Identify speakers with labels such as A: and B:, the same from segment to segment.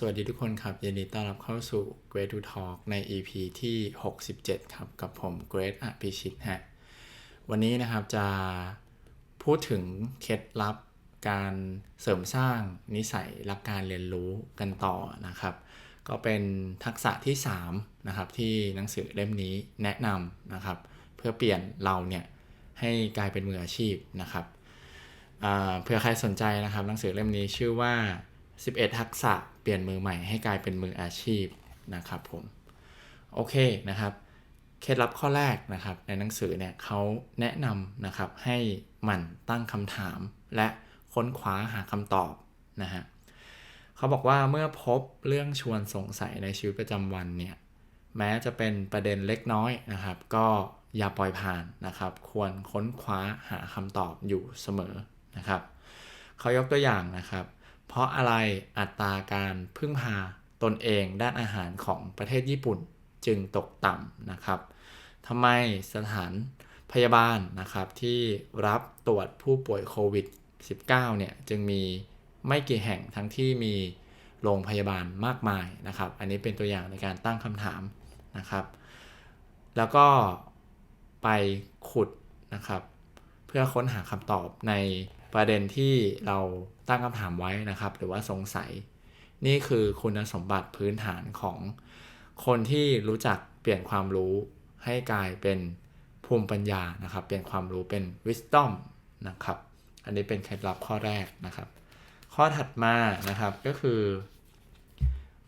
A: สวัสดีทุกคนครับ ยินดีต้อนรับเข้าสู่ Great to Talk ใน EP ที่ 67 ครับ กับผม Great อภิชิตฮะ วันนี้นะครับจะพูดถึงเคล็ดลับการเสริมสร้างนิสัยรักการเรียนรู้กันต่อนะครับ ก็เป็นทักษะที่ 3 นะครับ ที่หนังสือเล่มนี้แนะนำนะครับ เพื่อเปลี่ยนเราเนี่ย ให้กลายเป็นมืออาชีพนะครับเผื่อใครสนใจนะครับหนังสือเล่มนี้ชื่อว่า 11 ทักษะเปลี่ยนมือใหม่ให้กลายเป็นมืออาชีพนะครับผม โอเคนะครับ เคล็ดลับข้อแรกนะครับ ในหนังสือเนี่ยเขาแนะนำนะครับให้หมั่นตั้งคำถาม และค้นคว้าหาคำตอบนะฮะเขาบอกว่าเมื่อพบเรื่องชวนสงสัยในชีวิตประจำวันเนี่ยแม้จะเป็นประเด็นเล็กน้อยนะครับ ก็อย่าปล่อยผ่านนะครับ ควรค้นคว้าหาคำตอบอยู่เสมอนะครับเขายกตัวอย่างนะครับ เพราะอะไรอัตราการพึ่งพาตนเองด้านอาหารของประเทศญี่ปุ่นจึงตกต่ำนะครับทำไมสถานพยาบาลนะครับที่รับตรวจผู้ป่วยโควิด -19 เนี่ยจึงมีไม่กี่แห่งทั้งที่มีโรงพยาบาลมากมายนะครับ อันนี้เป็นตัวอย่างในการตั้งคำถามนะครับ แล้วก็ไปขุดนะครับ เพื่อค้นหาคำตอบใน ประเด็นที่เราตั้งคำถามไว้นะครับ หรือว่าสงสัย นี่คือคุณสมบัติพื้นฐานของคนที่รู้จักเปลี่ยนความรู้ให้กลายเป็นภูมิปัญญานะครับ เปลี่ยนความรู้เป็น wisdom นะครับ อันนี้เป็นเคล็ดลับข้อแรกนะครับ ข้อถัดมานะครับก็คือ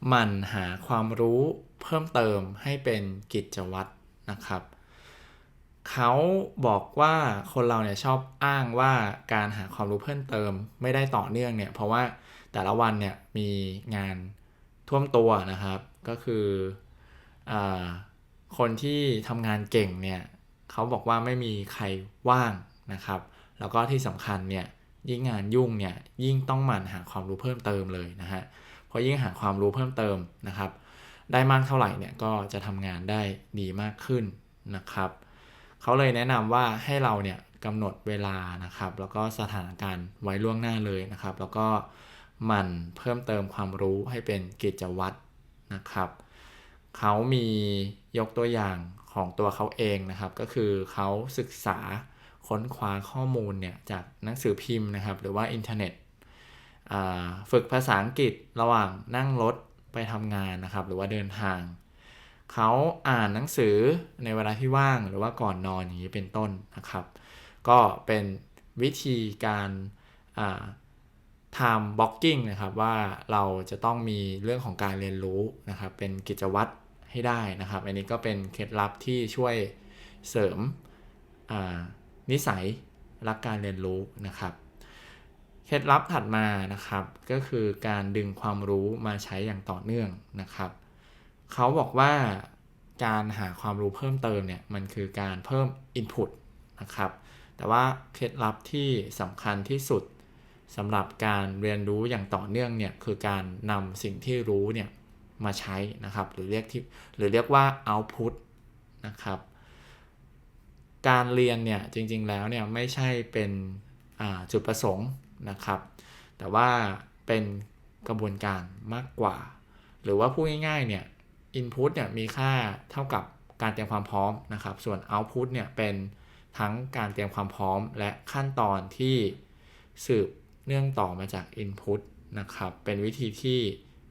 A: หมันหาความรู้เพิ่มเติมให้เป็นกิจวัตรนะครับ เขาบอกว่าคนเราเนี่ยชอบอ้างว่าการหาความรู้เพิ่มเติม ไม่ได้ต่อเนื่องเนี่ย เพราะว่าแต่ละวันเนี่ยมีงานท่วมตัวนะครับ ก็คืออคนที่ทำงานเก่งเนี่ยเขาบอกว่าไม่มีใครว่างนะครับ แล้วก็ที่สำคัญเนี่ยยิ่งงานยุ่งเนี่ยยิ่งต้องหมั่นหาความรู้เพิ่มเติมเลยนะฮะเพราะยิ่งหาความรู้เพิ่มเติมนะครับ ได้มากเท่าไหร่เนี่ยก็จะทำงานได้ดีมากขึ้นนะครับ เขาเลยแนะนำว่าให้เราเนี่ยกำหนดเวลานะครับ แล้วก็สถานการณ์ไว้ล่วงหน้าเลยนะครับ แล้วก็มันเพิ่มเติมความรู้ให้เป็นกิจวัตรนะครับเขามียกตัวอย่างของตัวเขาเองนะครับ ก็คือเขาศึกษาค้นคว้าข้อมูลเนี่ยจากหนังสือพิมพ์นะครับ หรือว่าอินเทอร์เน็ตฝึกภาษาอังกฤษระหว่างนั่งรถไปทำงานนะครับ หรือว่าเดินทาง เขาอ่านหนังสือในเวลาที่ว่างหรือว่าก่อนนอนอย่างนี้เป็นต้นนะครับ ก็เป็นวิธีการอ่า time blocking นะครับว่าเราจะต้องมีเรื่องของการเรียนรู้นะครับ เป็นกิจวัตรให้ได้นะครับ อันนี้ก็เป็นเคล็ดลับที่ช่วยเสริมนิสัยรักการเรียนรู้นะครับ เคล็ดลับถัดมานะครับ ก็คือการดึงความรู้มาใช้อย่างต่อเนื่องนะครับ เขาบอกว่าการหาความรู้เพิ่มเติมเนี่ย มันคือการเพิ่ม Input นะครับ แต่ว่าเคล็ดลับที่สำคัญที่สุดสำหรับการเรียนรู้อย่างต่อเนื่องเนี่ย คือการนำสิ่งที่รู้เนี่ยมาใช้นะครับ หรือเรียกที่หรือเรียกว่า output นะครับ การเรียนเนี่ยจริงๆแล้วเนี่ยไม่ใช่เป็นจุดประสงค์นะครับ แต่ว่าเป็นกระบวนการมากกว่า หรือว่าพูดง่ายๆเนี่ย input เนี่ยมีค่าเท่ากับการเตรียมความพร้อมนะครับ ส่วน output เนี่ยเป็นทั้งการเตรียมความพร้อมและขั้นตอนที่สืบเนื่องต่อมาจาก Input นะครับ เป็นวิธีที่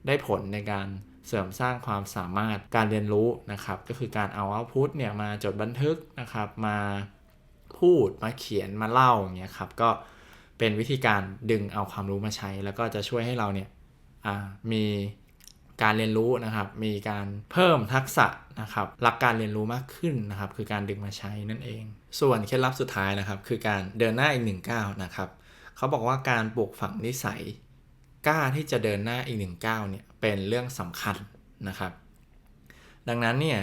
A: ได้ผลในการเสริมสร้างความสามารถการเรียนรู้นะครับ ก็คือการเอา Output เนี่ยมาจดบันทึกนะครับ มาพูดมาเขียนมาเล่าอย่างเงี้ยครับ ก็เป็นวิธีการดึงเอาความรู้มาใช้ แล้วก็จะช่วยให้เราเนี่ยมี การเรียนรู้นะครับ มีการเพิ่มทักษะนะครับหลักการเรียนรู้มากขึ้นนะครับ คือการดึงมาใช้นั่นเอง ส่วนเคล็ดลับสุดท้ายนะครับ คือการเดินหน้าอีกหนึ่งก้าวนะครับเขาบอกว่าการปลูกฝังนิสัยกล้าที่จะเดินหน้าอีกหนึ่งก้าวเนี่ยเป็นเรื่องสำคัญนะครับ ดังนั้นเนี่ย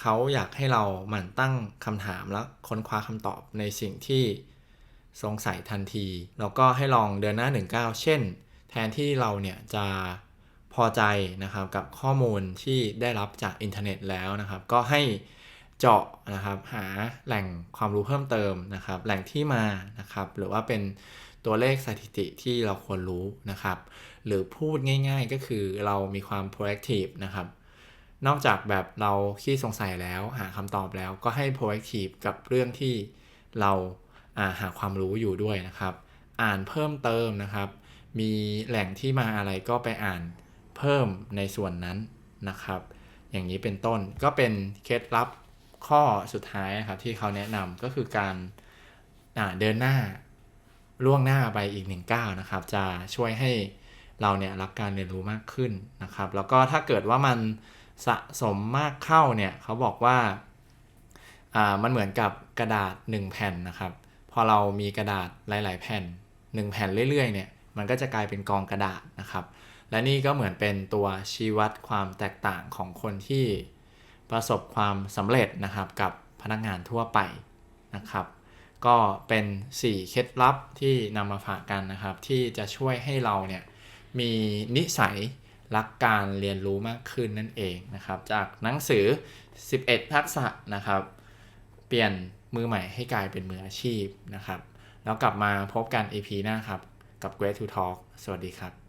A: เขาอยากให้เราหมั่นตั้งคำถามแล้วค้นคว้าคำตอบในสิ่งที่สงสัยทันที แล้วก็ให้ลองเดินหน้าหนึ่งก้าวเช่น แทนที่เราเนี่ยจะ พอใจนะครับกับข้อมูลที่ได้รับจากอินเทอร์เน็ตแล้วนะครับ ก็ให้เจาะนะครับหาแหล่งความรู้เพิ่มเติมนะครับ แหล่งที่มานะครับ หรือว่าเป็นตัวเลขสถิติที่เราควรรู้นะครับ หรือพูดง่ายๆก็คือเรามีความ proactive นะครับ นอกจากแบบเราขี้สงสัยแล้วหาคำตอบแล้วก็ให้ proactive กับเรื่องที่เราาหาความรู้อยู่ด้วยนะครับ อ่านเพิ่มเติมนะครับ มีแหล่งที่มาอะไรก็ไปอ่าน เพิ่มในส่วนนั้นนะครับ อย่างนี้เป็นต้นก็เป็นเคล็ดลับข้อสุดท้ายนะครับที่เขาแนะนำก็คือการเดินหน้าล่วงหน้าไปอีกหนึ่งก้าวนะครับ จะช่วยให้เราเนี่ยรักการเรียนรู้มากขึ้นนะครับ แล้วก็ถ้าเกิดว่ามันสะสมมากเข้าเนี่ยเขาบอกว่าอ่ามันเหมือนกับกระดาษ 1 แผ่นนะครับ พอเรามีกระดาษหลาย ๆ แผ่น 1 แผ่นเรื่อย ๆ เนี่ย มันก็จะกลายเป็นกองกระดาษนะครับ และนี่ก็เหมือนเป็นตัวชี้วัดความแตกต่างของคนที่ประสบความสำเร็จนะครับกับพนักงานทั่วไปนะครับ ก็เป็น 4 เคล็ดลับที่นำมาฝากกันนะครับ ที่จะช่วยให้เราเนี่ยมีนิสัยรักการเรียนรู้มากขึ้นนั่นเองนะครับ จากหนังสือ 11 ทักษะนะครับ เปลี่ยนมือใหม่ให้กลายเป็นมืออาชีพนะครับ แล้วกลับมาพบกัน EP หน้าครับ กับ Great to Talk สวัสดีครับ